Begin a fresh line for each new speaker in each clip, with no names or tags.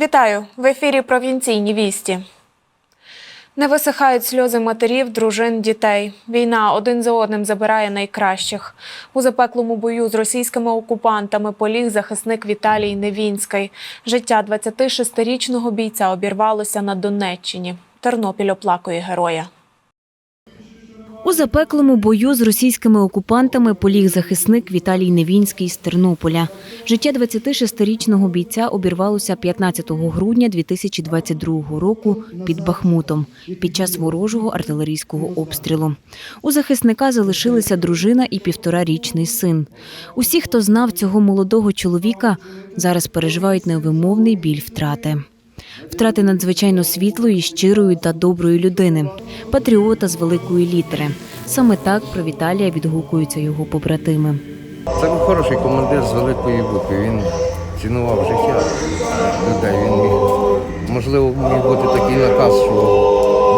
Вітаю в ефірі Провінційні вісті. Не висихають сльози матерів, дружин, дітей. Війна один за одним забирає найкращих. У запеклому бою з російськими окупантами поліг захисник Віталій Невінський. Життя 26-річного бійця обірвалося на Донеччині. Тернопіль оплакує героя.
У запеклому бою з російськими окупантами поліг захисник Віталій Невінський з Тернополя. Життя 26-річного бійця обірвалося 15 грудня 2022 року під Бахмутом під час ворожого артилерійського обстрілу. У захисника залишилися дружина і півторарічний син. Усі, хто знав цього молодого чоловіка, зараз переживають невимовний біль втрати. Втрати надзвичайно світлої, щирої та доброї людини, патріота з великої літери. Саме так про Віталія відгукуються його побратими.
Це був хороший командир з великої букви. Він цінував життя людей. Він міг, можливо, міг бути такий наказ, що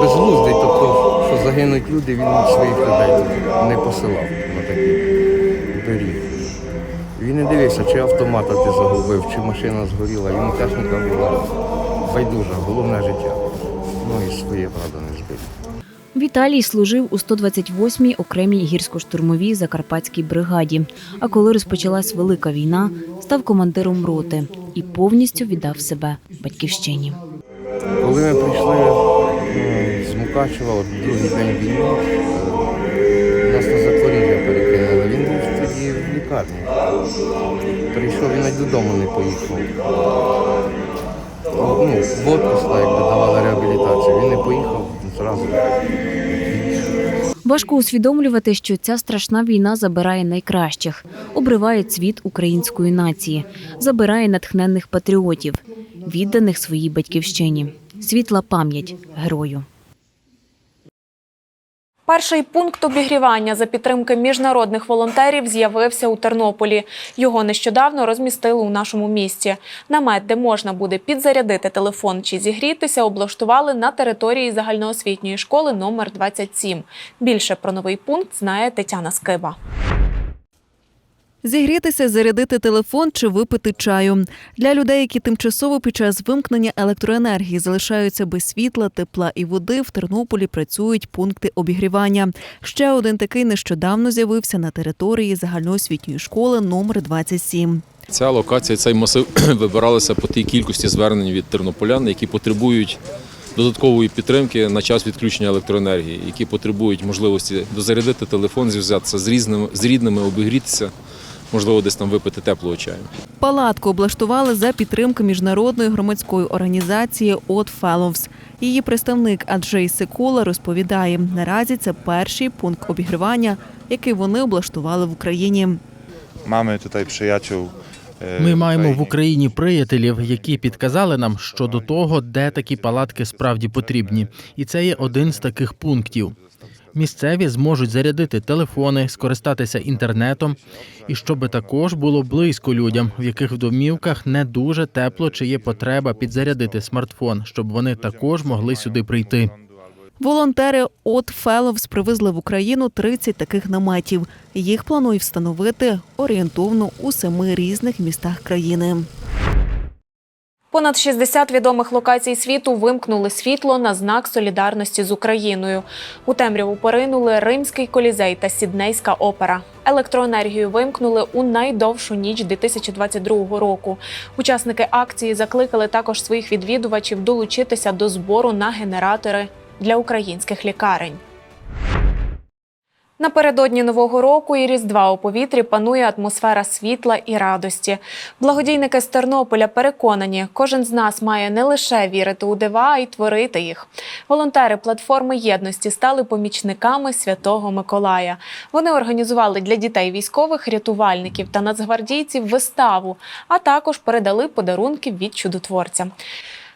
безглуздий, тобто, що загинуть люди, він своїх людей не посилав на такі доріг. Він не дивився, чи автомата ти загубив, чи машина згоріла. Йому техніка була байдужа, головне життя. Ну і своє, правда, не збити.
Віталій служив у 128-й окремій гірсько-штурмовій закарпатській бригаді. А коли розпочалась велика війна, став командиром роти і повністю віддав себе батьківщині.
Коли ми прийшли ну, з Мукачева, от другий день війни, е, нас на Запоріжжя перекинули. Він був тоді в лікарні. Прийшов, він навіть додому не поїхав. Ну, в отпуск, якби давали реабілітацію. Він не поїхав зразу.
Важко усвідомлювати, що ця страшна війна забирає найкращих, обриває цвіт української нації, забирає натхненних патріотів, відданих своїй батьківщині. Світла пам'ять герою.
Перший пункт обігрівання за підтримки міжнародних волонтерів з'явився у Тернополі. Його нещодавно розмістили у нашому місті. Намет, де можна буде підзарядити телефон чи зігрітися, облаштували на території загальноосвітньої школи номер 27. Більше про новий пункт знає Тетяна Скиба.
Зігрітися, зарядити телефон чи випити чаю для людей, які тимчасово під час вимкнення електроенергії залишаються без світла, тепла і води. В Тернополі працюють пункти обігрівання. Ще один такий нещодавно з'явився на території загальноосвітньої школи номер 27.
Ця локація, цей масив вибиралися по тій кількості звернень від тернополян, які потребують додаткової підтримки на час відключення електроенергії, які потребують можливості дозарядити телефон, зв'язатися з різними з рідними, обігрітися, можливо, десь там випити теплого чаю.
Палатку облаштували за підтримки міжнародної громадської організації От Fellows. Її представник Аджей Секула розповідає, наразі це перший пункт обігрівання, який вони облаштували в Україні.
Mamy tutaj przyjaciół. e,
Ми маємо в Україні приятелів, які підказали нам щодо того, де такі палатки справді потрібні, і це є один з таких пунктів. Місцеві зможуть зарядити телефони, скористатися інтернетом, і щоб також було близько людям, в яких в домівках не дуже тепло чи є потреба підзарядити смартфон, щоб вони також могли сюди прийти.
Волонтери от Fellows привезли в Україну 30 таких наметів. Їх планують встановити орієнтовно у семи різних містах країни.
Понад 60 відомих локацій світу вимкнули світло на знак солідарності з Україною. У темряву поринули Римський колізей та Сіднейська опера. Електроенергію вимкнули у найдовшу ніч 2022 року. Учасники акції закликали також своїх відвідувачів долучитися до збору на генератори для українських лікарень. Напередодні нового року і Різдва у повітрі панує атмосфера світла і радості. Благодійники з Тернополя переконані, кожен з нас має не лише вірити у дива, а й творити їх. Волонтери платформи єдності стали помічниками Святого Миколая. Вони організували для дітей військових, рятувальників та нацгвардійців виставу, а також передали подарунки від чудотворця.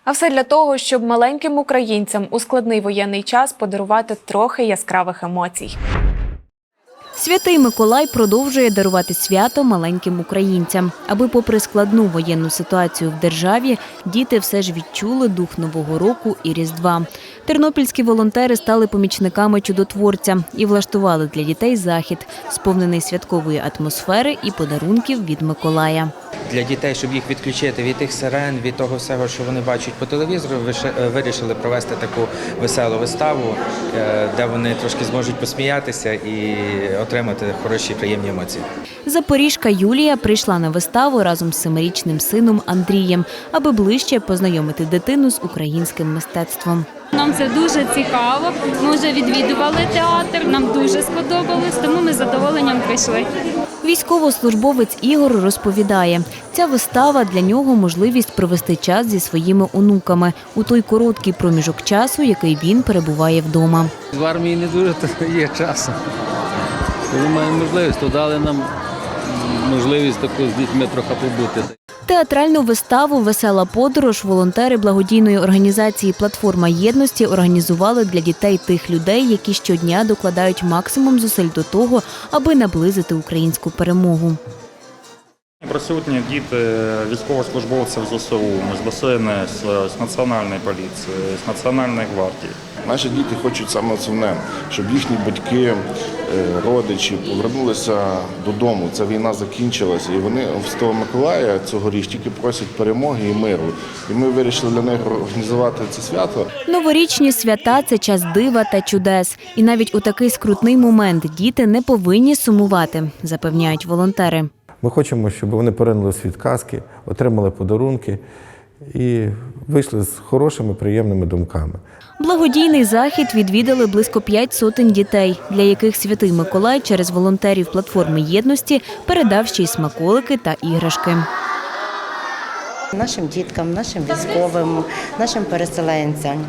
А все для того, щоб маленьким українцям у складний воєнний час подарувати трохи яскравих емоцій.
Святий Миколай продовжує дарувати свято маленьким українцям, аби, попри складну воєнну ситуацію в державі, діти все ж відчули дух нового року і різдва. Тернопільські волонтери стали помічниками чудотворця і влаштували для дітей захід, сповнений святкової атмосфери і подарунків від Миколая.
для дітей, щоб їх відключити від тих сирен, від того всього, що вони бачать по телевізору, е, вирішили провести таку веселу виставу, е, де вони трошки зможуть посміятися і отримати хороші приємні емоції.
Запоріжка Юлія прийшла на виставу разом з семирічним сином Андрієм, аби ближче познайомити дитину з українським мистецтвом.
Нам це дуже цікаво. Ми вже відвідували театр, нам дуже сподобалось, тому ми з задоволенням прийшли.
Військовослужбовець Ігор розповідає, ця вистава для нього можливість провести час зі своїми онуками у той короткий проміжок часу, який він перебуває вдома.
В армії не дуже є часу. Коли маємо можливість, то дали нам можливість таку з дітьми трохи побути.
Театральну виставу Весела подорож волонтери благодійної організації Платформа єдності організували для дітей тих людей, які щодня докладають максимум зусиль до того, аби наблизити українську перемогу.
Присутні діти військовослужбовців ЗСУ, з ДСНС, з Національної поліції, з Національної гвардії.
Наші діти хочуть саме основне, щоб їхні батьки, е, родичі повернулися додому. Ця війна закінчилася, і вони в Святого Миколая цьогоріч тільки просять перемоги і миру. І ми вирішили для них організувати це свято.
Новорічні свята це час дива та чудес. І навіть у такий скрутний момент діти не повинні сумувати, запевняють волонтери.
Ми хочемо, щоб вони поринули світ казки, отримали подарунки і вийшли з хорошими, приємними думками.
Благодійний захід відвідали близько п'ять сотень дітей, для яких святий Миколай через волонтерів платформи єдності передав ще й смаколики та іграшки.
Нашим діткам, нашим військовим, нашим переселенцям.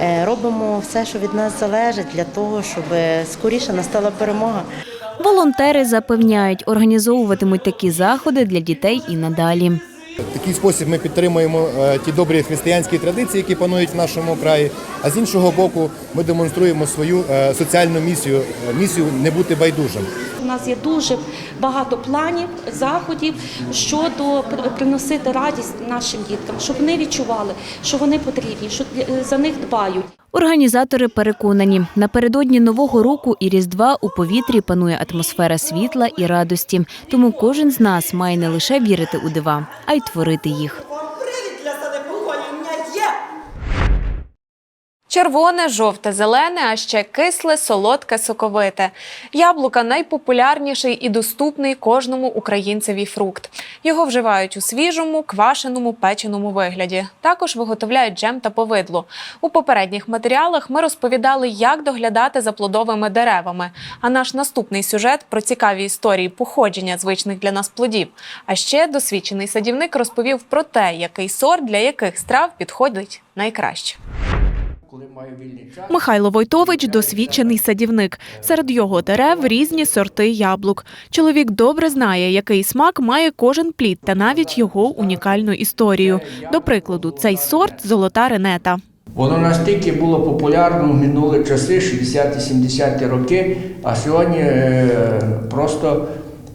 Е, Робимо все, що від нас залежить, для того, щоб скоріше настала перемога.
Волонтери запевняють, організовуватимуть такі заходи для дітей і надалі.
В такий спосіб ми підтримуємо е, ті добрі християнські традиції, які панують в нашому краї. А з іншого боку, ми демонструємо свою е, соціальну місію е, місію не бути байдужим.
У нас є дуже багато планів, заходів щодо приносити радість нашим діткам, щоб вони відчували, що вони потрібні, що за них дбають.
Організатори переконані, напередодні нового року і різдва у повітрі панує атмосфера світла і радості. Тому кожен з нас має не лише вірити у дива, а й творити їх.
Червоне, жовте, зелене, а ще кисле, солодке, соковите. Яблука найпопулярніший і доступний кожному українцеві фрукт. Його вживають у свіжому, квашеному, печеному вигляді. Також виготовляють джем та повидло. У попередніх матеріалах ми розповідали, як доглядати за плодовими деревами. А наш наступний сюжет про цікаві історії походження звичних для нас плодів. А ще досвідчений садівник розповів про те, який сорт для яких страв підходить найкраще. Михайло Войтович досвідчений садівник. Серед його дерев різні сорти яблук. Чоловік добре знає, який смак має кожен плід та навіть його унікальну історію. До прикладу, цей сорт золота ренета.
Воно настільки було популярно в минулі часи, 60-70-ті роки, а сьогодні е, просто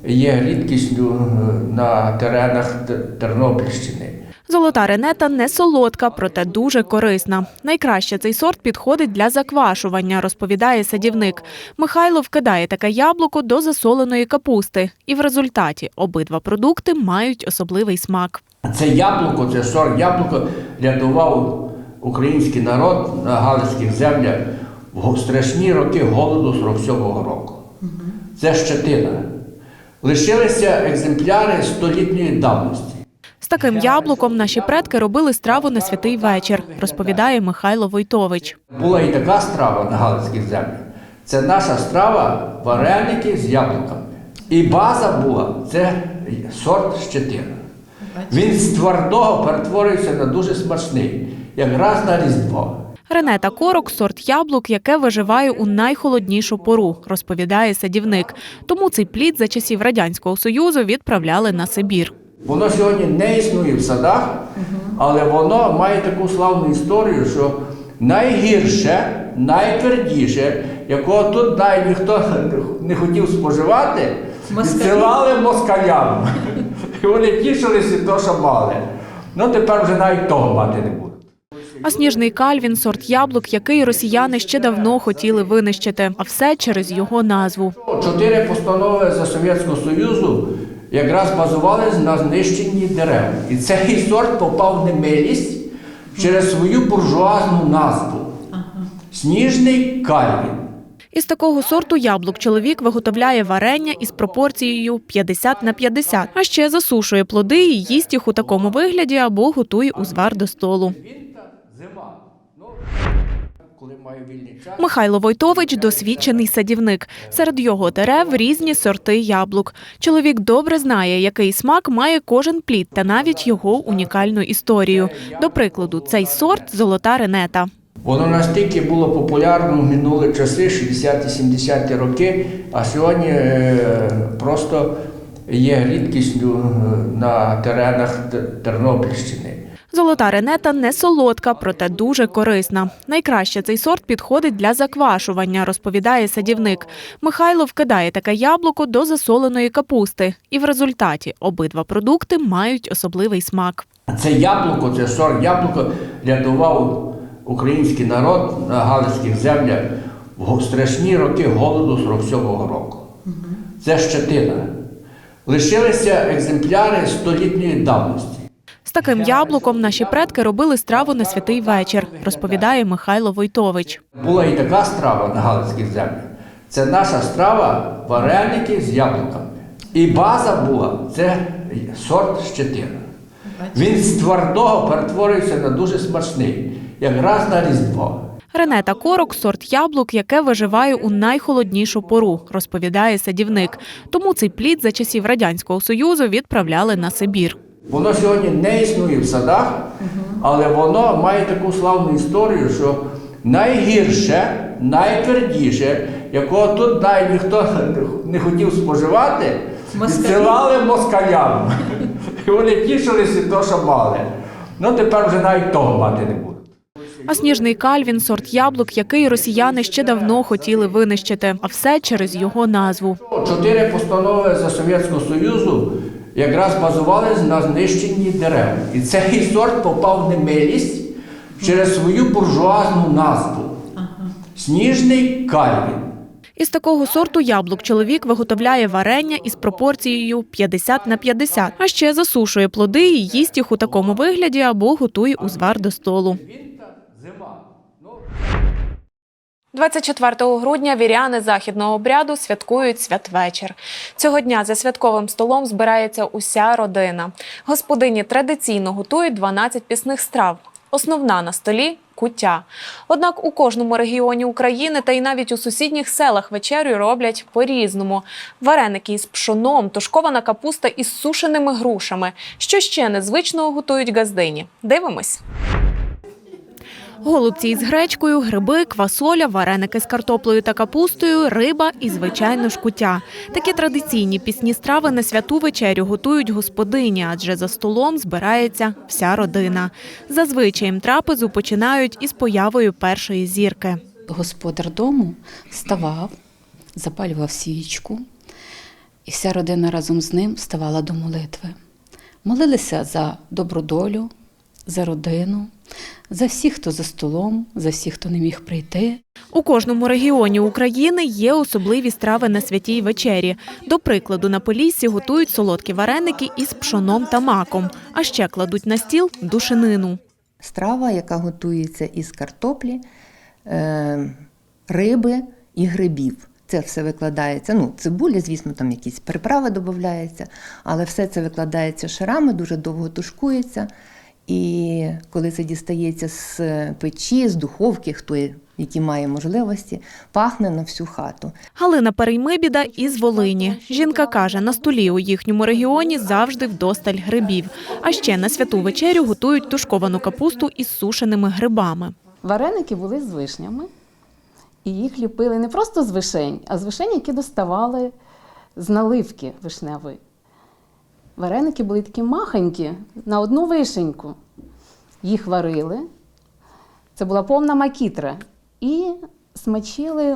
є рідкістю е, на теренах Тернопільщини.
Золота ренета не солодка, проте дуже корисна. Найкраще цей сорт підходить для заквашування, розповідає садівник. Михайло вкидає таке яблуко до засоленої капусти, і в результаті обидва продукти мають особливий смак.
Це яблуко, це сорт яблуко рятував український народ на галицьких землях в страшні роки голоду 47-го року. Це щетина. Лишилися екземпляри столітньої давності.
З таким яблуком наші предки робили страву на святий вечір, розповідає Михайло Войтович.
Була і така страва на Галицьких землях. Це наша страва вареники з яблуками. І база була це сорт щетина. Він з твердого перетворився на дуже смачний, якраз на різдво.
Ренета корок сорт яблук, яке виживає у найхолоднішу пору, розповідає садівник. Тому цей плід за часів радянського союзу відправляли на Сибір.
Воно сьогодні не існує в садах, але воно має таку славну історію, що найгірше, найтвердіше, якого тут навіть ніхто не хотів споживати, відсилали москалям. І вони тішилися то, що мали. Ну тепер вже навіть того мати не будуть.
А сніжний кальвін сорт яблук, який росіяни ще давно хотіли винищити, а все через його назву.
Чотири постанови за Совєтського Союзу якраз базувалися на знищенні дерев. І цей сорт попав в немилість через свою буржуазну назву Сніжний кальвін.
Із такого сорту яблук чоловік виготовляє варення із пропорцією 50 на 50, а ще засушує плоди і їсть їх у такому вигляді або готує узвар до столу.
Час.
Михайло Войтович досвідчений садівник. Серед його дерев різні сорти яблук. Чоловік добре знає, який смак має кожен плід та навіть його унікальну історію. До прикладу, цей сорт золота ренета.
Воно настільки було популярно в минулі часи, 60-70-ті роки, а сьогодні е, просто є рідкістю е, на теренах Тернопільщини.
Золота ренета не солодка, проте дуже корисна. Найкраще цей сорт підходить для заквашування, розповідає садівник. Михайло вкидає таке яблуко до засоленої капусти, і в результаті обидва продукти мають особливий смак.
Це яблуко, це сорт яблуко рятував український народ на галицьких землях в страшні роки голоду 47-го року. Це щетина. Лишилися екземпляри столітньої давності.
Таким яблуком наші предки робили страву на святий вечір, розповідає Михайло Войтович.
Була і така страва на галицьких землях. Це наша страва вареники з яблуками. І база була це сорт щетина. Він з твердого перетворився на дуже смачний, якраз на різдво.
Ренета корок сорт яблук, яке виживає у найхолоднішу пору, розповідає садівник. Тому цей плід за часів радянського союзу відправляли на Сибір.
Воно сьогодні не існує в садах, але воно має таку славну історію, що найгірше, найтвердіше, якого тут навіть ніхто не хотів споживати, відсилали москалям. І вони тішилися то, що мали. Ну тепер вже навіть того мати не будуть.
А сніжний кальвін сорт яблук, який росіяни ще давно хотіли винищити, а все через його назву.
Чотири постанови за Совєтського Союзу якраз базувалися на знищенні дерев. І цей сорт попав в немилість через свою буржуазну назву Сніжний кальвін.
Із такого сорту яблук чоловік виготовляє варення із пропорцією 50 на 50, а ще засушує плоди і їсть їх у такому вигляді або готує узвар до столу. 24 грудня віряни західного обряду святкують святвечір. Цього дня за святковим столом збирається уся родина. Господині традиційно готують 12 пісних страв. Основна на столі куття. Однак у кожному регіоні України та й навіть у сусідніх селах вечерю роблять по-різному: вареники із пшоном, тушкована капуста із сушеними грушами. Що ще незвичного готують газдині? Дивимось. Голубці із гречкою, гриби, квасоля, вареники з картоплею та капустою, риба і, звичайно, ж. Такі традиційні пісні страви на святу вечерю готують господині, адже за столом збирається вся родина. Зазвичай трапезу починають із появою першої зірки.
Господар дому вставав, запалював свічку, і вся родина разом з ним ставала до молитви. Молилися за добродолю, за родину, за всіх, хто за столом, за всіх, хто не міг прийти.
У кожному регіоні України є особливі страви на святій вечері. До прикладу, на Поліссі готують солодкі вареники із пшоном та маком, а ще кладуть на стіл душенину.
Страва, яка готується із картоплі, е, риби і грибів. Це все викладається. Ну, цибуля, звісно, там якісь приправи додаються, але все це викладається шарами, дуже довго тушкується. І коли це дістається з печі, з духовки, хто які має можливості, пахне на всю хату.
Галина Переймибіда із Волині. Жінка каже, на столі у їхньому регіоні завжди вдосталь грибів. А ще на святу вечерю готують тушковану капусту із сушеними грибами.
Вареники були з вишнями, і їх ліпили не просто з вишень, а з вишень, які доставали з наливки вишневої. Вареники були такі махонькі на одну вишеньку. Їх варили. Це була повна макітра. І смачили,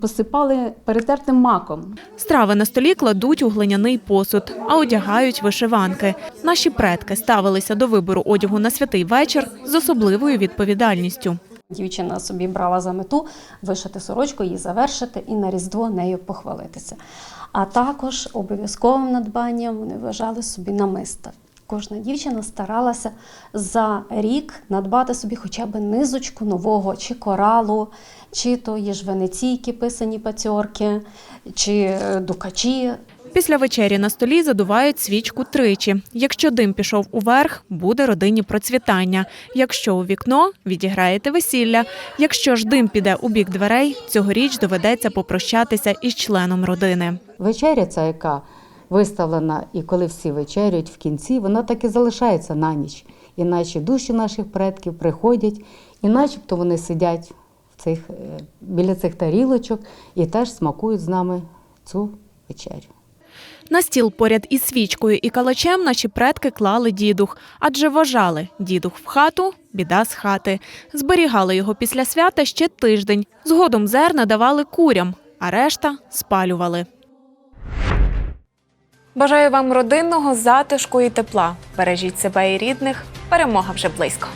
посипали перетертим маком.
Страви на столі кладуть у глиняний посуд, а одягають вишиванки. Наші предки ставилися до вибору одягу на святий вечір з особливою відповідальністю.
Дівчина собі брала за мету вишити сорочку, її завершити і на Різдво нею похвалитися. А також обов'язковим надбанням вони вважали собі намиста. Кожна дівчина старалася за рік надбати собі хоча б низочку нового чи коралу, чи то є ж венеційки, писані пацьорки, чи е, дукачі.
Після вечері на столі задувають свічку тричі. Якщо дим пішов уверх, буде родині процвітання. Якщо у вікно відіграєте весілля. Якщо ж дим піде у бік дверей, цьогоріч доведеться попрощатися із членом родини.
Вечеря ця, яка виставлена, і коли всі вечеряють в кінці, вона так і залишається на ніч. Іначе душі наших предків приходять, і начебто вони сидять в цих, е, біля цих тарілочок і теж смакують з нами цю вечерю.
На стіл поряд із свічкою і калачем наші предки клали дідух, адже вважали дідух в хату, біда з хати. Зберігали його після свята ще тиждень. Згодом зерна давали курям, а решта спалювали. Бажаю вам родинного затишку і тепла. Бережіть себе і рідних. Перемога вже близько.